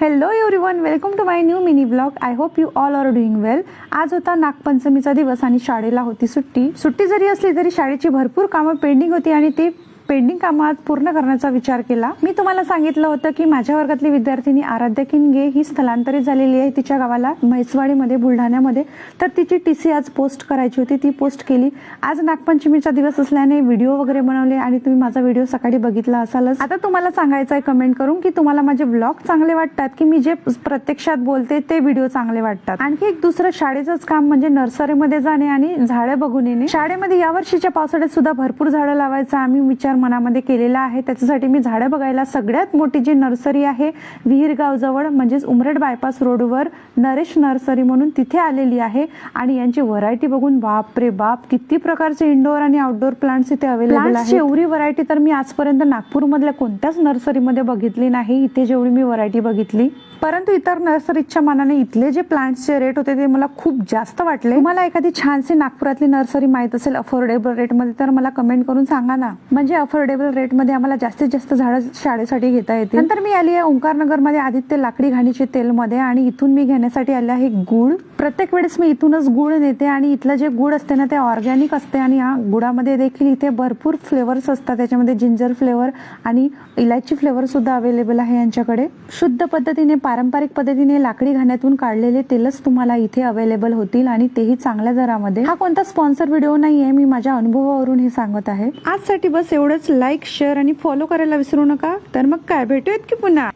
Hello everyone welcome to my new mini blog I hope you all are doing well आज होता नागपंचमीचा दिवस आणि शाळेला होती सुट्टी. सुट्टी जरी असली तरी शाळेची भरपूर कामं पेंडिंग होती आणि ती पेंडिंग कामं आज पूर्ण करण्याचा विचार केला. मी तुम्हाला सांगितलं होतं की माझ्या वर्गातली विद्यार्थिनी आराध्य किनगे ही स्थलांतरित झालेली आहे तिच्या गावाला म्हैसवाडीमध्ये बुलढाण्यामध्ये. तर तिची टी सी आज पोस्ट करायची होती. ती पोस्ट केली. आज नागपंचमीचा दिवस असल्याने व्हिडिओ वगैरे बनवले आणि तुम्ही माझा व्हिडिओ सकाळी बघितला असालच. आता तुम्हाला सांगायचं आहे कमेंट करून की तुम्हाला माझे ब्लॉग चांगले वाटतात की मी जे प्रत्यक्षात बोलते ते व्हिडिओ चांगले वाटतात. आणखी एक दुसरं शाळेचंच काम म्हणजे नर्सरीमध्ये जाणे आणि झाडं बघून येणे. शाळेमध्ये यावर्षीच्या पावसाळ्यात सुद्धा भरपूर झाडं लावायचा आम्ही विचार मनामध्ये केलेला आहे. त्याच्यासाठी मी झाडं बघायला सगळ्यात मोठी जी नर्सरी आहे विहीरगाव जवळ म्हणजेच उमरेड बायपास रोडवर नरेश नर्सरी म्हणून तिथे आलेली आहे. आणि यांची व्हरायटी बघून बाप रे बाप किती प्रकारचे इंडोर आणि आउटडोर प्लांट्स इथे अवेलेबल आहे एवढी व्हरायटी तर मी आजपर्यंत नागपूरमधल्या कोणत्याच नर्सरीमध्ये बघितली नाही. इथे जेवढी मी व्हरायटी बघितली परंतु इतर नर्सरीच्या मानाने इथले जे प्लांट्सचे रेट होते ते मला खूप जास्त वाटले. मला एखादी छानशी नागपुरातली नर्सरी माहीत असेल अफोर्डेबल रेटमध्ये तर मला कमेंट करून सांगा ना. म्हणजे अफोर्डेबल रेटमध्ये आम्हाला जास्तीत जास्त झाडं शाळेसाठी घेता येतील. नंतर मी आली आहे ओंकारनगरमध्ये आदित्य लाकडी घाणीचे तेलमध्ये आणि इथून मी घेण्यासाठी आले आहे गुळ. प्रत्येक वेळेस मी इथूनच गुळ नेते आणि इथलं जे गुळ असते ना ते ऑर्गॅनिक असते आणि या गुळामध्ये देखील इथे भरपूर फ्लेवर्स असतात. त्याच्यामध्ये जिंजर फ्लेवर आणि इलायची फ्लेवर सुद्धा अवेलेबल आहे यांच्याकडे. शुद्ध पद्धतीने पारंपरिक पद्धतीने लाकडी घाण्यातून काढलेले तेलच तुम्हाला इथे अवेलेबल होतील आणि तेही चांगल्या दरामध्ये. हा कोणता स्पॉन्सर व्हिडिओ नाहीये मी माझ्या अनुभवावरून हे सांगत आहे. आजसाठी बस एवढंच. लाईक शेअर आणि फॉलो करायला विसरू नका. तर मग काय? भेटूयात की पुन्हा?